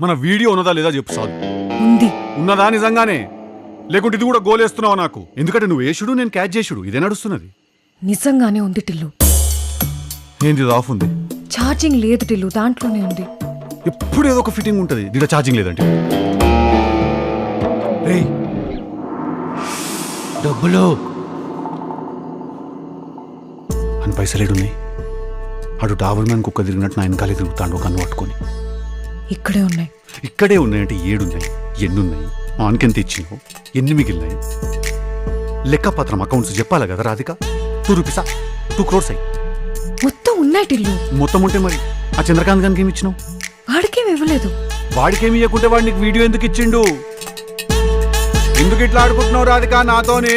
మన వీడియో ఉన్నదా లేదా చెప్పు చాలు ఉంది. ఉన్నదా నిజంగానే? లేకుంటే ఇది కూడా గోలేస్తున్నావు నాకు? ఎందుకంటే నువ్వు వేసుడు నేను క్యాచ్ చేసుడు. ఇదే నడుస్తున్నది. నిజంగానే ఉంది టిల్లు. ఏంది ఇది ఆఫ్ ఉంది? ఛార్జింగ్ లేదు టిల్లు దాంట్లోనే ఉంది. ఎప్పుడు ఏదో ఒక ఫిట్టింగ్ ఉంటుంది. దీంట్లో ఛార్జింగ్ లేదంటే. రేయ్. డబ్బులు. అని పైసలు ఏడున్నాయి. అటు డాబర్ మ్యాన్ కుక్క తిరిగినట్టు నా వెనకాలే తిరుగుతాడు కన్ను పట్టుకొని. ఇక్కడే ఉన్నాయి. ఇక్కడే ఉన్నాయంటే ఏడున్నాయి ఎన్నున్నాయి ఆన్కెంత ఇచ్చినావు ఎన్ని మిగిలినాయి? లెక్కపత్రం అకౌంట్స్ చెప్పాలి కదా రాధిక? టూ రూపీసా? టూ క్రోర్స్ అయ్యి మొత్తం ఉన్నాయి టిల్లు. మొత్తం ఉంటే మరి ఆ చంద్రకాంత్ గారికి ఏమి ఇచ్చినావు? వాడికేం ఇవ్వలేదు. వాడికేమి ఇవ్వకుంటే వాడు నీకు వీడియో ఎందుకు ఇచ్చిండు? ఎందుకు ఇట్లా ఆడుకుంటున్నావు రాధిక నాతోనే?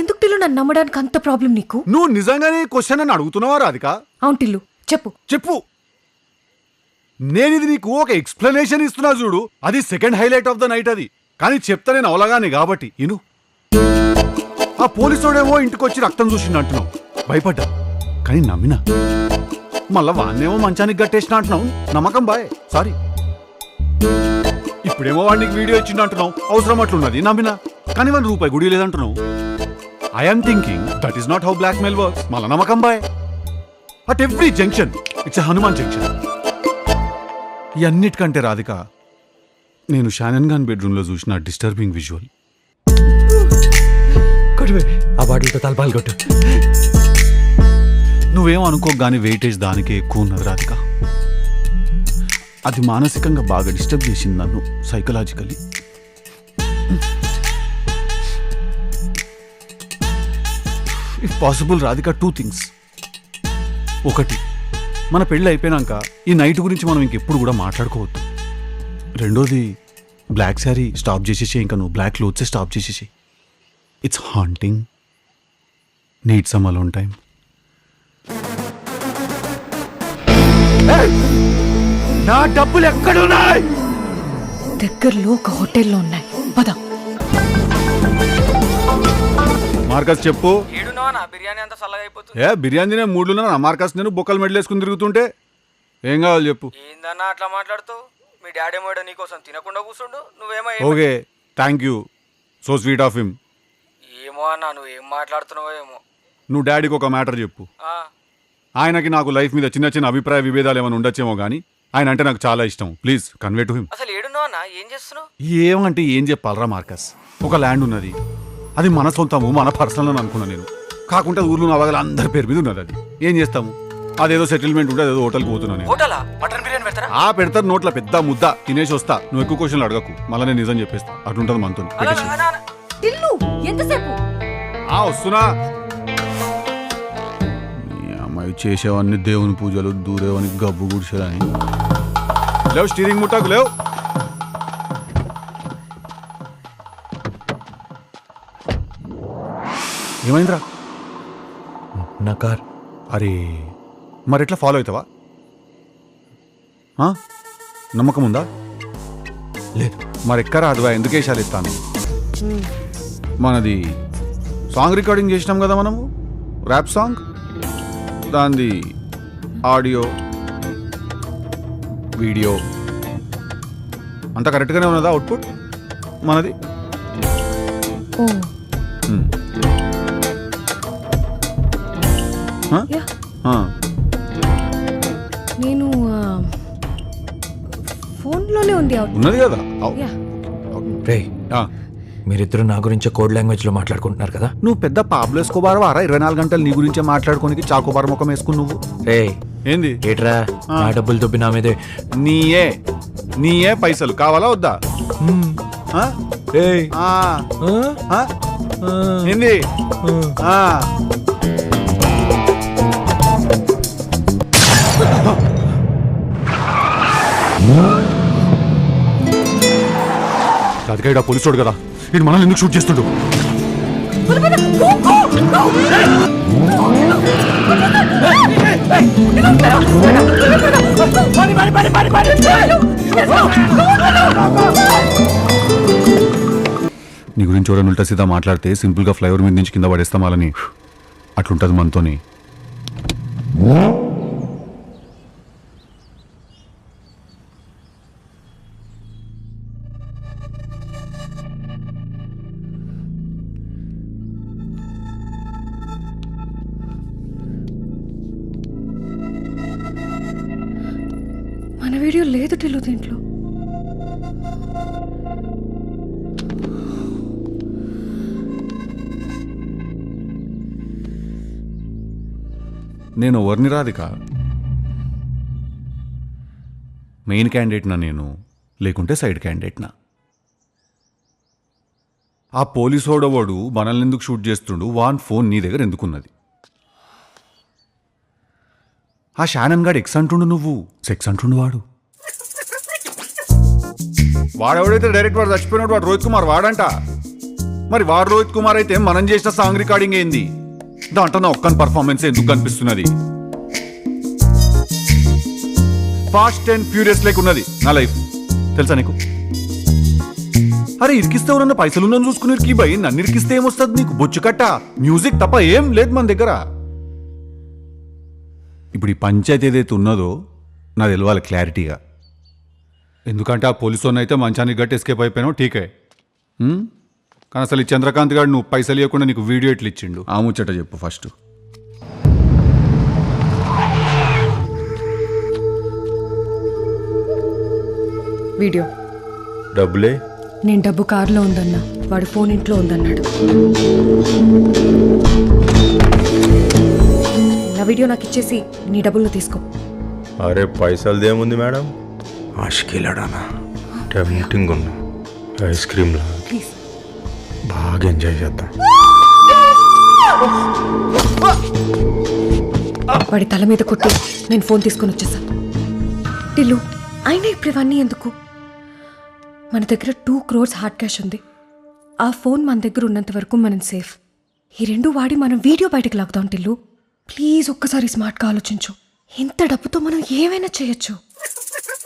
ఎందుకు టిల్లు నన్ను నమ్మడానికి అంత ప్రాబ్లం నీకు? నువ్వు నిజంగానే క్వశ్చన్ అని అడుగుతున్నావా రాధిక? అవును టిల్లు చెప్పు. చెప్పు. నేను ఇది నీకు ఒక ఎక్స్ప్లెనేషన్ ఇస్తున్నా చూడు. అది second highlight of the night అది. కానీ చెప్తా నేను అవలగానే కాబట్టి ఇను. ఆ పోలీసోడేమో ఇంటికి వచ్చి రక్తం చూసిండు అంటున్నావు. భయపడ్డా? కానీ నమ్మినా? మళ్ళా వాన్నేమో మంచానికి గట్టేసిన అంటున్నావు. నమ్మకం బాయ్. సారీ ఇప్పుడేమో వాడికి వీడియో ఇచ్చిండు అంటున్నావు. అవసరం అట్లున్నది. నమ్మినా? కానీ వన్ రూపాయి గుడి లేదంటున్నావు. I'm thinking that is not how blackmail works మళ్ళా నమ్మకం boy. At every junction it's Hanuman junction ఇవన్నిటికంటే Radhika. నేను షానన్ ఖాన్ బెడ్రూమ్లో చూసిన డిస్టర్బింగ్ విజువల్. కొట్టువే ఆ బాటిల్తో తలపాలు కొట్టు. నువ్వేం అనుకో గానీ వెయిటేజ్ దానికే ఎక్కువ ఉన్నది రాధిక. అది మానసికంగా బాగా డిస్టర్బ్ చేసింది నన్ను psychologically if possible Radhika two things ఒకటి మన పెళ్ళి అయిపోయినాక ఈ నైట్ గురించి మనం ఇంకెప్పుడు కూడా మాట్లాడుకోవద్దు. రెండోది బ్లాక్ శారీ స్టాప్ చేసేసి ఇంకా నువ్వు బ్లాక్ క్లోత్సే స్టాప్ చేసేసి it's haunting need some alone time నా డబ్బులు ఎక్కడున్నాయి? దగ్గరలో ఒక హోటల్లో ఉన్నాయి. పద. మార్కస్ చెప్పు. ఏడున్నావా బిర్యానీ అంతా చల్లగా అయిపోతుంది? ఏ బిర్యానీ తినే మూడులో నా మార్కస్ నేను బొక్కలు మెడలేసుకుని తిరుగుతుంటే? ఏం కావాలి చెప్పు. ఏందన్నా అట్లా మాట్లాడుతావు? మీ డాడీ ఏమో ఈడ నీకోసం తినకుండా కూర్చుండు నువ్వేమో okay thank you so sweet of him ఏమో అన్నా నువ్వు ఏం మాట్లాడుతున్నావో ఏమో. నువ్వు డాడీకి ఒక మ్యాటర్ చెప్పు. ఆయనకి నాకు లైఫ్ మీద చిన్న చిన్న అభిప్రాయ విభేదాలు ఏమైనా ఉండొచ్చేమో కానీ ఆయన అంటే నాకు చాలా ఇష్టం. ప్లీజ్ కన్వే టు హిమ్ అసలు ఏడున్నావా ఏం చేస్తున్నావు? ఏమంటే ఏం చెప్పాలరా మార్కస్? ఒక ల్యాండ్ ఉన్నది. అది మన సొంతము మన పర్సనల్ అని అనుకున్నా నేను. కాకుంటే ఊర్లో నవగల అందరి పేరు మీద ఉన్నది అది. ఏం చేస్తాము? అదేదో సెటిల్మెంట్ ఉంటే అదేదో హోటల్కి పోతున్నాను నేను. హోటలా? మటన్ బిర్యానీ పెడతారా? ఆ పెడతారు నోట్ల పెద్ద ముద్ద. తినేసి వస్తా. నువ్వు ఎక్కువ క్వశ్చన్లు అడగకు. మళ్ళీ నేను నిజం చెప్పేస్తా. అటుంటది మనతో. అలా, అలా, అలా, అలా. టిల్లు ఎంతసేపు? ఆ వస్తున్నా. ఈ అమ్మాయి చేసేవన్నీ దేవుని పూజలు దూరేవని గబ్బు గుడిసేదని లేవు స్టీరింగ్ ముట్టకు లేవు. ఏమైందిరా? నా కార్ అరే మరి ఎట్లా ఫాలో అవుతావా? నమ్మకం ఉందా? లేదు. మరి ఎక్కరా అదివా? ఎందుకు ఇస్తాను? మనది సాంగ్ రికార్డింగ్ చేసినాం కదా మనము? ర్యాప్ సాంగ్ దాంది ఆడియో వీడియో. అంతా కరెక్ట్గానే ఉన్నదా అవుట్పుట్ మనది? నేను ఫోన్లోనే ఉంది ఉన్నది కదా? రే. మీరిద్దరు నా గురించి కోడ్ లాంగ్వేజ్లో మాట్లాడుకుంటున్నారు కదా? నువ్వు పెద్ద పాబ్లో ఎస్కోబార్ వారా? ఇరవై నాలుగు గంటలు నీ గురించే మాట్లాడుకోనికి చాకోబార్ ముఖం వేసుకుని నువ్వు? రే ఏంది? ఏట్రా? నా డబ్బులు దొబ్బి నా మీదే. నీయే. నీయే పైసలు. కావాలా వద్దా? ఏంది? అదిగా పోలీసు పోలీసుడు కదా. వీడు మనల్ని ఎందుకు షూట్ చేస్తుండు? నీ గురించి చూడని ఉంటా సీదా మాట్లాడితే సింపుల్గా ఫ్లైఓవర్ మీద నుంచి కింద పడేస్తామాలని. అట్లుంటుంది మనతోని. వీడియో లేదు టిల్లు దీంట్లో. నేను ఎవరిని మెయిన్ క్యాండిడేట్నా నేను లేకుంటే సైడ్ క్యాండిడేట్నా? ఆ పోలీసు వాడు మనల్ని ఎందుకు షూట్ చేస్తుండు? వాన్ ఫోన్ నీ దగ్గర ఎందుకున్నది? ఆ షానన్ గాడు ఎక్స్ అంటుండు నువ్వు. సెక్స్ అంటుండు వాడు. వాడెవడైతే డైరెక్ట్ వాడు చచ్చిపోయినాడు వాడు రోహిత్ కుమార్ వాడంట. మరి వాడు రోహిత్ కుమార్ అయితే మనం చేసిన సాంగ్ రికార్డింగ్ ఏంది? దాంట్లో నా ఒక్కని పర్ఫార్మెన్స్ ఎందుకు కనిపిస్తున్నది? ఫాస్ట్ అండ్ ఫ్యూరియస్ లైక్ ఉన్నది నా లైఫ్ తెలుసా నీకు? అరే ఇరికిస్తే ఎవరన్నా పైసలు ఉన్నాను చూసుకుని ఇరికి భయ్ నన్ను ఇరికిస్తే ఏమొస్తుంది నీకు? బొచ్చు కట్ట? మ్యూజిక్ తప్ప ఏం లేదు మన దగ్గర. ఇప్పుడు ఈ పంచాయతీ ఏదైతే ఉన్నదో నాకు తెలియాలి క్లారిటీగా ఎందుకంటే ఆ పోలీసు అయితే మంచానికి గట్టి ఎస్కేప్ అయిపోయినావు ఠీకే. ఉం? కానీ అసలు ఈ చంద్రకాంత్ గారు నువ్వు పైసలు ఇవ్వకుండా నీకు వీడియో ఎట్లు ఇచ్చిండు? ఆ ముచ్చట చెప్పు ఫస్ట్ వీడియో. డబ్బులే? నేను డబ్బు కారులో ఉందన్నా వాడి ఫోన్ ఇంట్లో ఉందన్నాడు. నా వీడియో నాకు ఇచ్చేసి నీ డబ్బులు తీసుకో. అరే పైసలదేముంది మేడం? ఆశకిలాడానా టెంప్టింగ్ ఉన్నా ఐస్ క్రీమ్లా? ప్లీజ్. బాగా ఎంజాయ్ చేద్దాం. వాడి తల మీద కొట్టి నేను ఫోన్ తీసుకొని వచ్చేసాను టిల్లు అయినా ఇప్పుడు ఇవన్నీ ఎందుకు? మన దగ్గర టూ క్రోర్స్ హార్డ్ క్యాష్ ఉంది. ఆ ఫోన్ మన దగ్గర ఉన్నంత వరకు మనం సేఫ్. ఈ రెండు వాడి మనం వీడియో బయటకు లాగుదాం టిల్లు. ప్లీజ్ ఒక్కసారి స్మార్ట్గా ఆలోచించు. ఇంత డబ్బుతో మనం ఏమైనా చేయొచ్చు.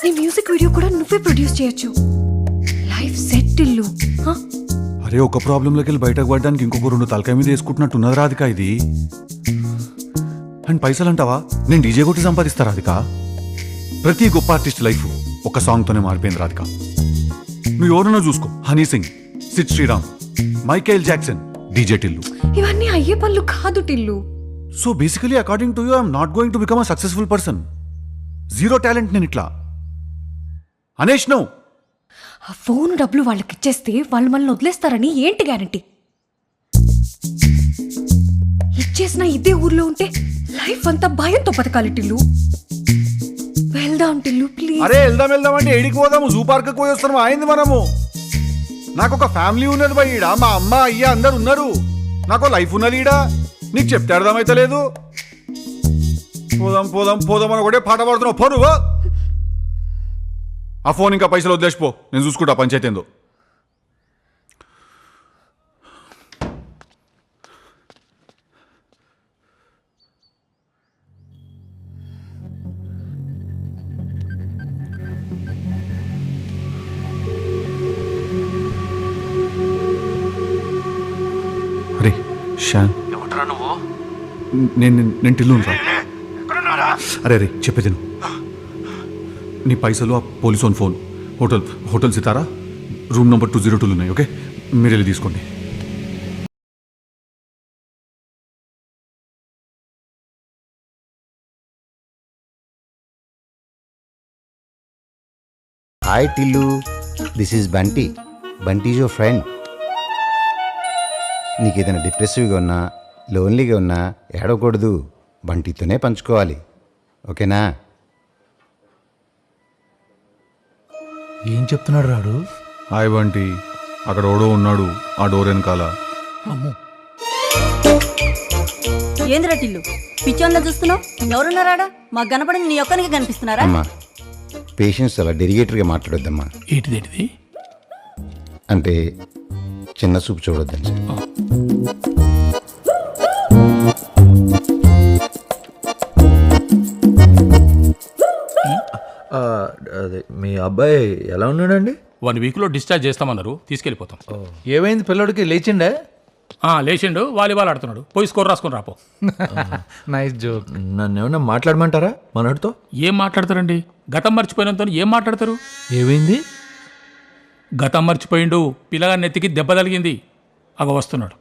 నీ మ్యూజిక్ వీడియో కూడా నువ్వే ప్రొడ్యూస్ చేయొచ్చు. లైఫ్ సెట్ టిల్లు హా? అరే ఒక ప్రాబ్లంలోకి వెళ్ళి బయటకు పడడానికి ఇంకొక రెండు తలకాయ మీద వేసుకుంటున్నట్టు ఉన్నది రాధిక ఇది. అండ్ పైసలు అంటావా? నేను డీజే కొట్టి సంపాదిస్తా రాధిక. ప్రతి గొప్ప ఆర్టిస్ట్ లైఫ్ ఒక సాంగ్తోనే మారిపోయింది రాధిక. నువ్వు ఎవరన్నా చూసుకో. Honey Singh Sid Sriram Michael Jackson DJ Tillu. ఇవన్నీ అయ్యే పనులు కాదు Tillu. So basically according to you I'm not going to become a successful person zero talent నేను ఇట్లా. అనేష్ నో ఆ ఫోన్ డబ్బులు వాళ్ళకి ఇచ్చేస్తే వాళ్ళు మనల్ని వదిలేస్తారని ఏంటి గ్యారంటీ ఇచ్చేసిన ఇదే ఊర్లో ఉంటే లైఫ్ అంతా భయంతో బతకాలి టిల్లు. వెళ్దాం టిల్లు ప్లీజ్ అరే వెళ్దాం వెళ్దాం అంటే ఏడికి పోదాము? జూ పార్క్ పోయి వస్తాము అయింది మనము. నాకు ఒక ఫ్యామిలీ ఉన్నది బా ఈడ. మా అమ్మ అయ్య అందరు ఉన్నారు. నాకు లైఫ్ ఉన్నది ఈడ. నీకు చెప్తే అర్థమైతే లేదు పోదాం పోదాం పోదాం అని ఒకటే పాట పాడుతున్నావు. పో. నువ్వు ఆ ఫోన్ ఇంకా పైసలు వదిలేసిపో. నేను చూసుకుంటా పంచాయతీ ఏందో అరే షాన్ నేను నేను- నేను టిల్లు అరే అరే చెప్పేది నువ్వు నీ పైసలు ఆ police on phone. Hotel hotel Sitara? Room number two zero tool ఉన్నాయి ఓకే? మీరు వెళ్ళి తీసుకోండి. Hi Tillu this is Bunty Bunty is your friend నీకు ఏదైనా డిప్రెసివ్గా ఉన్నా లోన్లీగా ఉన్నా ఏడవకూడదు. బంటితోనే పంచుకోవాలి. ఓకేనా? ఏం చెప్తున్నాడు రాడు? హాయ్ బంటి. అక్కడ ఓడో ఉన్నాడు ఆ డోర్ వెనకాల. ఏందిరా టిల్లు? పిచ్చోన్లా చూస్తున్నావు? ఎవరున్నారాడా మాకు కనపడింది నీ ఒక్కనికి కనిపిస్తున్నారా? అమ్మా పేషెంట్స్ అలా డెరిగేటర్గా మాట్లాడొద్దమ్మా. ఏంటిదేంటిది? అంటే చిన్న చూపు చూడొద్దని మీ అబ్బాయి ఎలా ఉన్నాడండి? వన్ వీక్లో డిశ్చార్జ్ చేస్తామన్నారు తీసుకెళ్ళిపోతాం. ఏమైంది పిల్లడికి? లేచిండే? ఆ, లేచిండు వాలీబాల్ ఆడుతున్నాడు. పోయి స్కోర్ రాసుకొని రాపో. నైస్ జోక్ నన్ను ఏమన్నా మాట్లాడమంటారా మనోడితో? ఏం మాట్లాడతారండి? గతం మర్చిపోయినంత ఏం మాట్లాడతారు? ఏమైంది? గతం మర్చిపోయిండు పిల్లగా నెత్తికి దెబ్బ తగిలింది. అగ వస్తున్నాడు.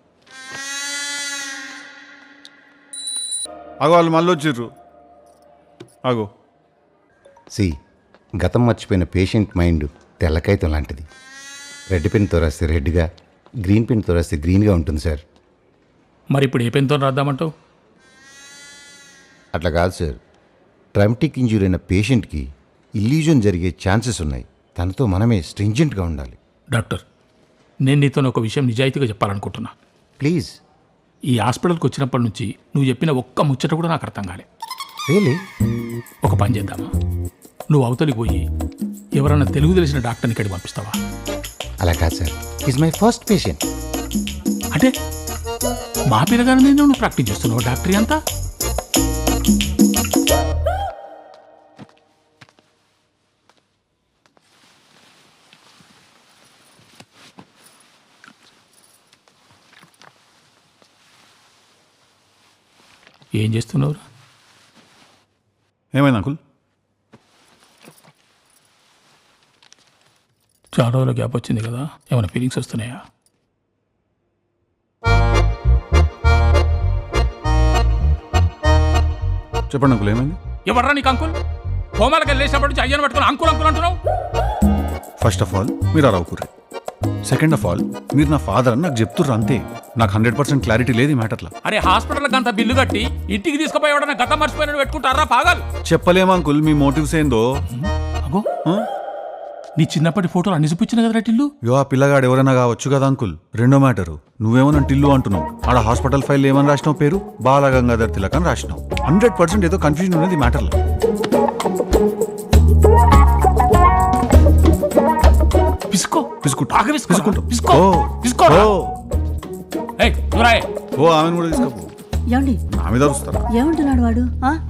అగో వాళ్ళు మళ్ళీ వచ్చిర్రు అగో. సి గతం మర్చిపోయిన పేషెంట్ మైండ్ తెల్లకాయతం లాంటిది. రెడ్ పెన్తో రాస్తే రెడ్గా గ్రీన్ పెన్తో రాస్తే గ్రీన్గా ఉంటుంది సార్. మరి ఇప్పుడు ఏ పెన్తో రాద్దామంటావు? అట్లా కాదు సార్. ట్రామటిక్ ఇంజూరీ అయిన పేషెంట్కి ఇల్యూజన్ జరిగే ఛాన్సెస్ ఉన్నాయి. తనతో మనమే స్ట్రింజెంట్గా ఉండాలి. డాక్టర్ నేను నీతో ఒక విషయం నిజాయితీగా చెప్పాలనుకుంటున్నా. ప్లీజ్. ఈ హాస్పిటల్కి వచ్చినప్పటి నుంచి నువ్వు చెప్పిన ఒక్క ముచ్చట కూడా నాకు అర్థం కాలే. ఒక పని చేద్దామా? నువ్వు అవతలికి పోయి ఎవరన్నా తెలుగు తెలిసిన డాక్టర్ని ఇక్కడికి పంపిస్తావా? అలా కాదు sir. Is my first patient అంటే మా పిల్లగారి మీద నువ్వు ప్రాక్టీస్ చేస్తున్నావు? డాక్టరీ అంతా? ఏం చేస్తున్నావురా? ఏమైంది అంకుల్? చాలా రోజుల గ్యాప్ వచ్చింది కదా? ఏమైనా ఫీలింగ్స్ వస్తున్నాయా? చెప్పండి అంకుల్ ఏమైంది? ఎవర్రా నీకు అంకుల్? హోమాలకి వెళ్ళేసినప్పటి నుంచి అయ్యను పట్టుకుని అంకుల్ అంకుల్ అంటున్నావు? ఫస్ట్ ఆఫ్ ఆల్ మీరు అలా అవుకుర్రి సెకండ్ ఆఫ్ ఆల్ మీరు నా ఫాదర్ అని నాకు చెప్తుర్రు అంతే. నాకు హండ్రెడ్ పర్సెంట్ క్లారిటీ లేదు ఈ మ్యాటర్లో. అరే హాస్పిటల్కి అంత బిల్లు కట్టి ఇంటికి తీసుకుపోయి ఎవడన్నా గత మర్చిపోయినట్టు పెట్టుకుంటారా పాగాలు? చెప్పలేము అంకుల్ మీ మోటివ్స్ ఏందో? అగో? నీ చిన్నప్పటి ఫోటోలు అన్ని చూపించిన కదా టిల్లు? యో ఆ పిల్లగాడు ఎవరైనా కావచ్చు కదా అంకుల్? రెండో మ్యాటరు. నువ్వేమో నన్ను టిల్లు అంటున్నావు. ఆడ హాస్పిటల్ ఫైల్ ఏమని రాసినావు పేరు? బాలగంగాధర్ తిలక్ అని రాసినావు. హండ్రెడ్ పర్సెంట్ ఏదో కన్ఫ్యూజన్ ఉన్నది ఈ మ్యాటర్లో. పిసుకో. పిసుకుంటా. బాగా పిసుకో. పిసుకుంటా. పిసుకో. ఓ. పిసుకోరా. ఓ. ఏయ్ నువ్వు రాయే. ఓ ఆమెను కూడా తీసుకపో. ఏమండి? నా మీద అరుస్తారా? ఏమంటున్నాడు వాడు? ఆ?